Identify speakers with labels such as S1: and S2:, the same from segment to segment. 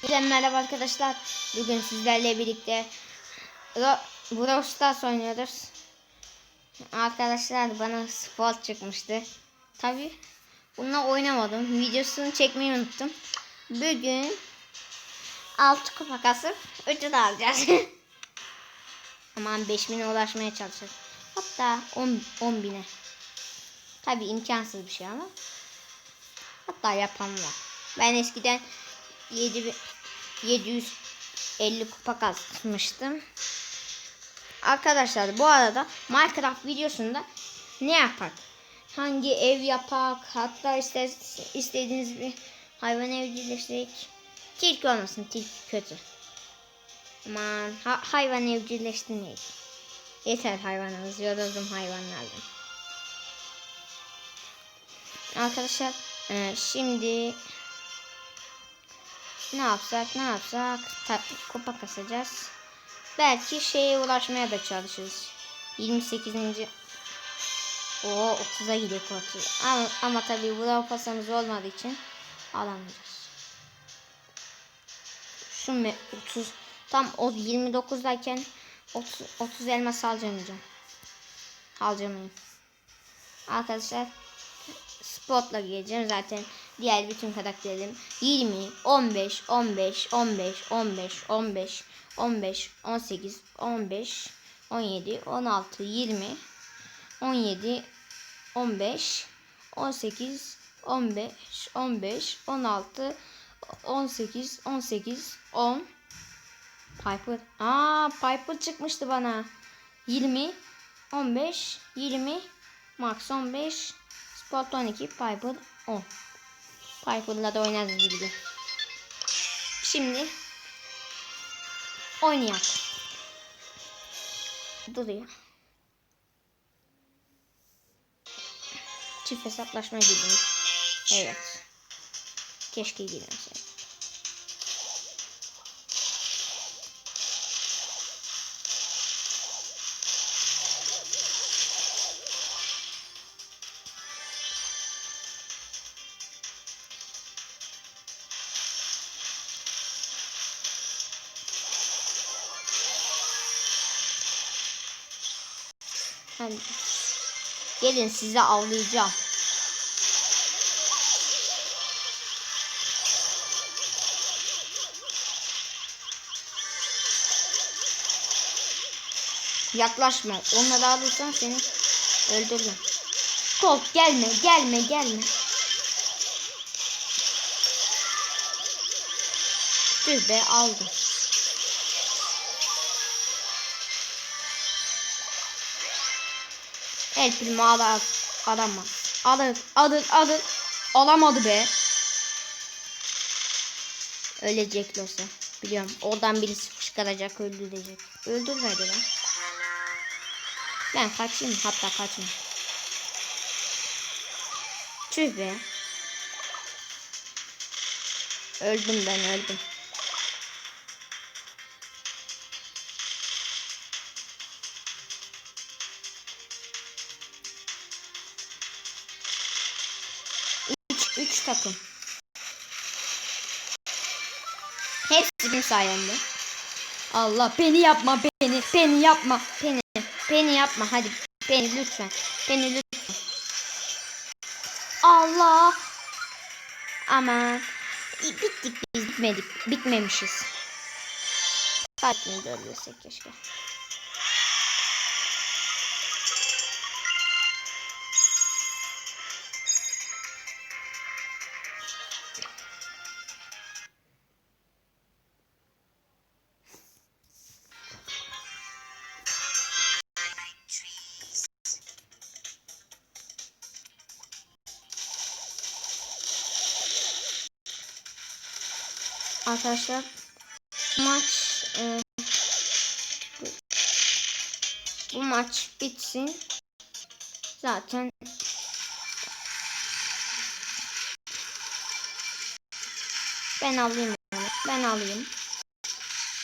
S1: Herkese merhaba arkadaşlar. Bugün sizlerle birlikte Brawl Stars oynuyoruz. Arkadaşlar bana spot çıkmıştı. Tabi bununla oynamadım. Videosunu çekmeyi unuttum. Bugün 6 kupa kasıp ödül alacağız. Aman 5000'e ulaşmaya çalışacağız. Hatta 10 10 bine. Tabi imkansız bir şey ama. Hatta yapan var. Ben eskiden 7 750 kupa kasmıştım. Arkadaşlar bu arada Minecraft videosunda ne yapak? Hangi ev yapak? Hatta ister, istediğiniz bir hayvan evcilleştirek. Tilki olmasın. Tilki kötü. Aman ha, hayvan evcilleştirmeyin. Yeter hayvanımız. Yoruldum hayvanlardan. Arkadaşlar e, şimdi ne yapsak ne yapsak Ta kupa kasacağız. Belki şeye ulaşmaya da çalışırız. 28. O 30'a gidiyor 30. Ama, ama tabii bu pasamız olmadığı için alamayacağız. Şu me 30 tam o 29'dayken 30, 30 elmas alacağım. Alacağım. Arkadaşlar spotla geleceğim zaten diğer bütün karakterlerim 20 15 15 15 15 15 15 18 15 17 16 20 17 15 18 15 15 16 18 18 10 Piper. Aa Piper çıkmıştı bana. 20 15 20 Max 15 Spot 12 Piper 10 Piper'la da oynarız bilgi. Şimdi oynayalım. Duruyor. Çift hesaplaşma gidiyor. Evet. Keşke girmeseydim. Hadi. Gelin size avlayacağım. Yaklaşma. Onları alırsan seni öldürürüm. Colt gelme, gelme, gelme. Tüh be aldım. El primo alamaz. Alamaz. Alır, alır, alır. Alamadı be. Ölecek Losa. Biliyorum. Oradan birisi fışkıracak, öldürecek. Öldürmedi lan. Ben kaçayım hatta kaçmayayım. Tüh be. Öldüm ben öldüm. Üç, üç takım. Hepsi benim sayemde. Allah beni yapma beni beni yapma beni beni yapma hadi beni lütfen beni lütfen. Allah. Aman. Bittik biz bitmedik bitmemişiz. Gün öldürsek keşke. Arkadaşlar maç e, bu, maç bitsin. Zaten ben alayım onu. Ben alayım.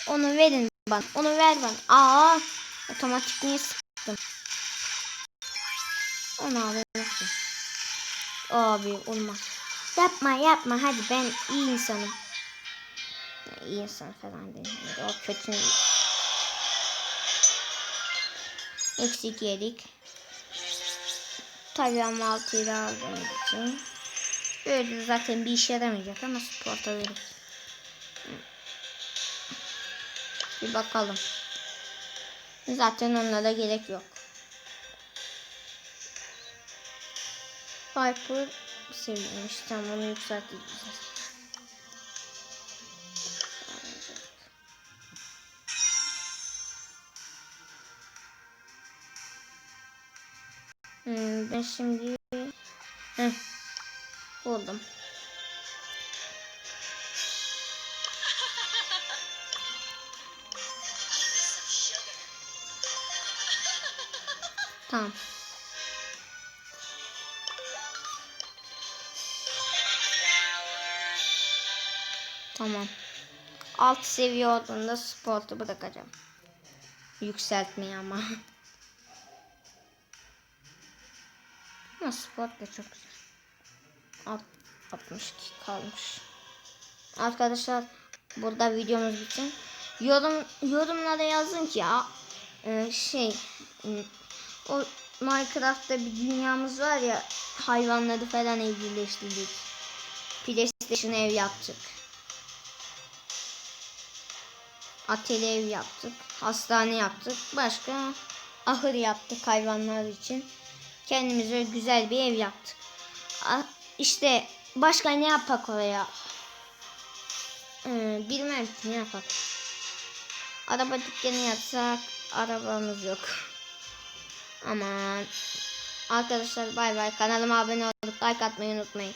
S1: Onu verin bana. Onu ver bana. Aa, otomatik niye sıktım? Onu alayım. Abi olmaz. Yapma yapma hadi ben iyi insanım. Yani iyi insan falan değil. Yani o kötü. Eksik yedik. Tabii ama altıyı da aldığımız için. Böyle zaten bir işe yaramayacak ama sporta verir. Bir bakalım. Zaten onlara gerek yok. Piper seviyormuş. Tamam onu yükselteceğiz. Hmm, ben şimdi Heh, buldum. Tamam. Tamam. Alt seviye olduğunda sportu bırakacağım. Yükseltmeyi ama. ama sport da çok güzel. Alt 62 kalmış. Arkadaşlar burada videomuz bitsin. Yorum yorumlara yazın ki ya e, şey o Minecraft'ta bir dünyamız var ya hayvanları falan evcilleştirdik. PlayStation ev yaptık. Atölye ev yaptık. Hastane yaptık. Başka ahır yaptık hayvanlar için. Kendimize güzel bir ev yaptık. İşte başka ne yapak oraya? Ee, bilmem ki ne yapak. Araba dükkanı yapsak arabamız yok. Aman. Arkadaşlar bay bay. Kanalıma abone olup like atmayı unutmayın.